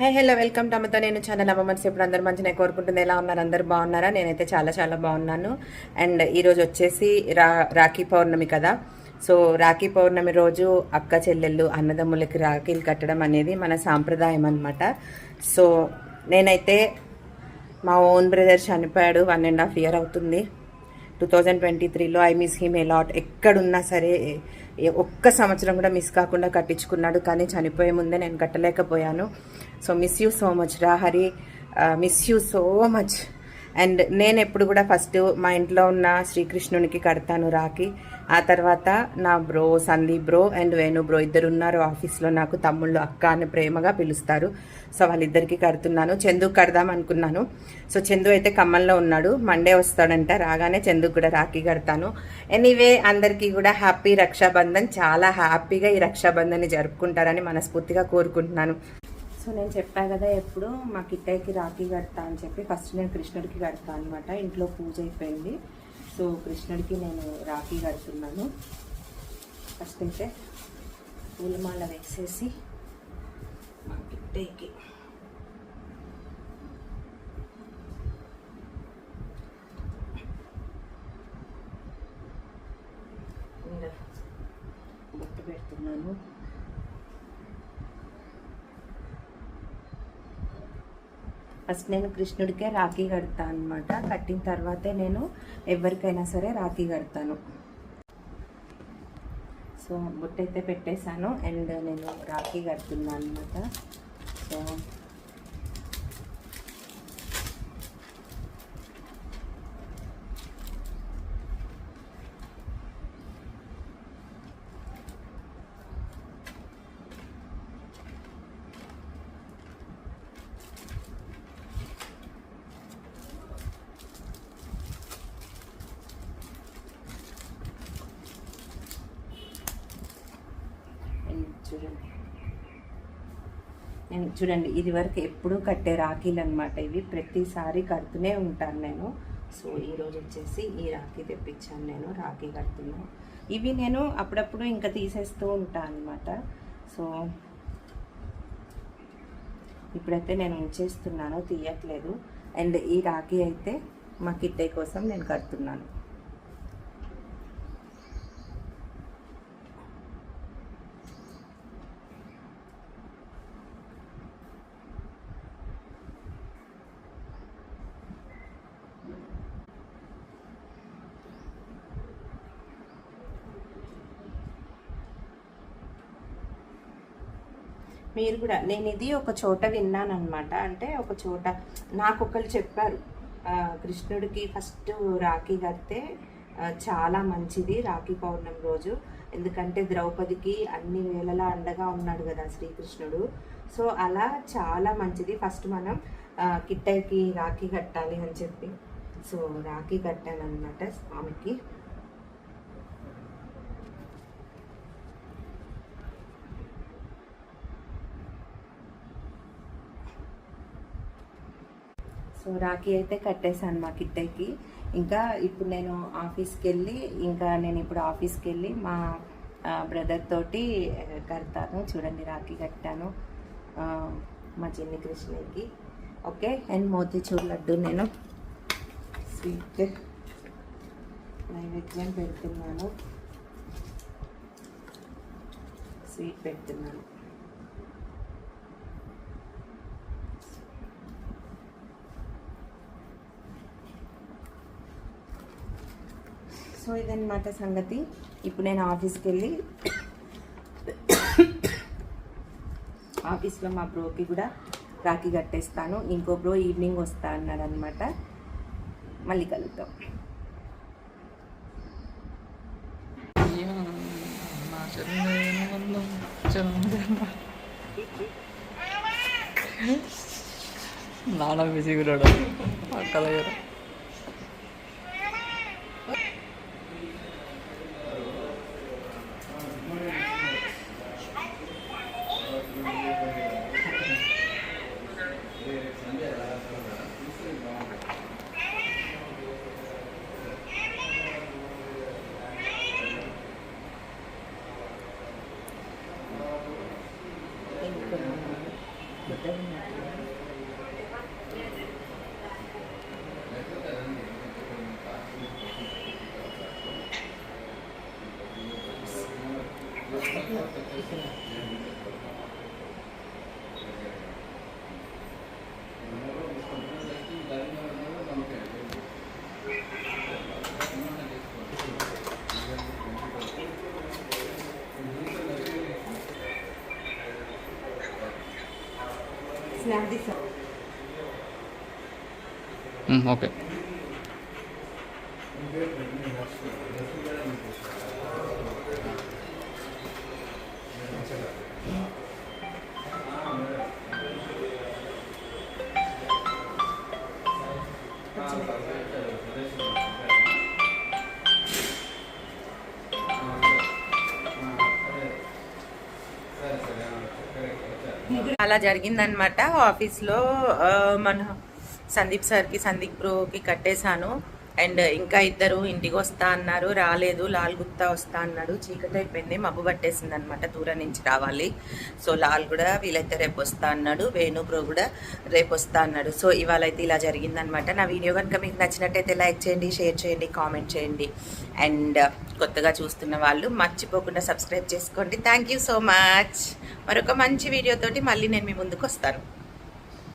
Hey hello welcome to అమ్మతో నేను channel అమ్మ ఇప్పుడు అందరు మంచిగా కోరుకుంటుంది. ఎలా ఉన్నారు? అందరు బాగున్నారా? నేనైతే చాలా చాలా బాగున్నాను. అండ్ ఈరోజు వచ్చేసి రా రాఖీ పౌర్ణమి కదా. సో రాఖీ పౌర్ణమి రోజు అక్క చెల్లెళ్ళు అన్నదమ్ములకి రాఖీలు కట్టడం అనేది మన సాంప్రదాయం అనమాట సో నేనైతే మా ఓన్ బ్రదర్ చనిపోయాడు. వన్ అండ్ హాఫ్ ఇయర్ అవుతుంది. టూ థౌజండ్ ట్వంటీ త్రీలో I miss him a lot ఎక్కడున్నా సరే ఒక్క సంవత్సరం కూడా మిస్ కాకుండా కట్టించుకున్నాడు. కానీ చనిపోయే ముందే నేను కట్టలేకపోయాను. So miss you so much రా Hari miss you so much and నేను ఎప్పుడు కూడా ఫస్ట్ మా ఇంట్లో ఉన్న శ్రీకృష్ణునికి కడతాను రాకి ఆ తర్వాత నా bro Sandeep bro and Venu bro ఇద్దరు ఉన్నారు ఆఫీస్లో నాకు తమ్ముళ్ళు అక్క అని ప్రేమగా పిలుస్తారు. సో వాళ్ళిద్దరికి కడుతున్నాను. చందుకు కడదాం అనుకున్నాను. సో చందు అయితే ఖమ్మంలో ఉన్నాడు. మండే వస్తాడంట. రాగానే చందుకు కూడా రాఖీ కడతాను. ఎనీవే అందరికీ కూడా హ్యాపీ రక్షాబంధన్. చాలా హ్యాపీగా ఈ రక్షాబంధన్ని జరుపుకుంటారని మనస్ఫూర్తిగా కోరుకుంటున్నాను. సో నేను చెప్పా కదా ఎప్పుడు మా కిట్టయ్యకి రాఖీ కడతా అని చెప్పి ఫస్ట్ నేను కృష్ణుడికి కడతా అనమాట ఇంట్లో పూజ అయిపోయింది. సో కృష్ణుడికి నేను రాఖీ కడుతున్నాను. ఫస్ట్ అయితే పూలమాల వేసేసి మా కిట్టయ్యకి. బొట్టు పెడుతున్నాను. ఫస్ట్ నేను కృష్ణుడికే రాఖీ కడతాను అనమాట కట్టిన తర్వాతే నేను ఎవరికైనా సరే రాఖీ కడతాను. సో బొట్టయితే పెట్టేశాను. అండ్ నేను రాఖీ కడుతున్నాను అనమాట సో అండ్ చూడండి నేను చూడండి ఇది వరకు ఎప్పుడూ కట్టే రాఖీలు అనమాట ఇవి. ప్రతిసారి కడుతూనే ఉంటాను నేను. సో ఈరోజు వచ్చేసి ఈ రాఖీ తెప్పించాను నేను రాఖీ కడుతున్నాను ఇవి నేను అప్పుడప్పుడు ఇంకా తీసేస్తూ ఉంటాను అనమాట సో ఇప్పుడైతే నేను ఉంచేస్తున్నాను తీయట్లేదు. అండ్ ఈ రాఖీ అయితే మా కిట్టయ్య కోసం నేను కడుతున్నాను. మీరు కూడా నేను ఇది ఒక చోట విన్నాను అనమాట అంటే ఒక చోట నాకు ఒకళ్ళు చెప్పారు కృష్ణుడికి ఫస్ట్ రాఖీ కడితే చాలా మంచిది రాఖీ పౌర్ణమి రోజు. ఎందుకంటే ద్రౌపదికి అన్ని వేళలా అండగా ఉన్నాడు కదా శ్రీకృష్ణుడు. సో అలా చాలా మంచిది. ఫస్ట్ మనం ఆ, కిట్టయ్యకి రాఖీ కట్టాలి అని చెప్పి. సో రాఖీ కట్టాను అనమాట స్వామికి. సో రాఖీ అయితే కట్టేశాను మా కిట్టకి ఇంకా ఇప్పుడు నేను ఆఫీస్కి వెళ్ళి ఇంకా నేను ఇప్పుడు ఆఫీస్కి వెళ్ళి మా బ్రదర్ తోటి కడతాను. చూడండి రాఖీ కట్టాను మా చిన్ని కృష్ణకి ఓకే? అండ్ మోతీచూర్ లడ్డు నేను. స్వీట్ నైవేద్యం పెడుతున్నాను. స్వీట్ పెడుతున్నాను. సో ఇదన్నమాట సంగతి? ఇప్పుడు నేను ఆఫీస్కి వెళ్ళి ఆఫీస్లో మా బ్రోకి కూడా రాఖీ కట్టేస్తాను. ఇంకో బ్రో ఈవినింగ్ వస్తా అన్నాడు అనమాట మళ్ళీ కలుద్దాం. నాన్న బిజీగురాడు అక్కడ Snap this. Mm, okay. అలా జరిగిందనమాట ఆఫీస్లో ఆ, మన సందీప్ సార్కి సందీప్ బ్రోకి కట్టేశాను. అండ్ ఇంకా ఇద్దరు ఇంటికి వస్తా అన్నారు. రాలేదు. లాల్ గుప్తా వస్తా అన్నాడు. చీకటి అయిపోయింది. మబ్బు పట్టేసింది అనమాట దూరం నుంచి రావాలి. సో లాల్ కూడా వీలైతే రేపు వస్తా అన్నాడు. వేణు బ్రో కూడా రేపు వస్తా అన్నాడు. సో ఇవాళ అయితే ఇలా జరిగిందనమాట నా వీడియో కనుక మీకు నచ్చినట్టయితే లైక్ చేయండి షేర్ చేయండి కామెంట్ చేయండి. అండ్ కొత్తగా చూస్తున్న వాళ్ళు మర్చిపోకుండా సబ్స్క్రైబ్ చేసుకోండి. Thank you so much. మరొక మంచి వీడియోతోటి మళ్ళీ నేను మీ ముందుకు వస్తాను.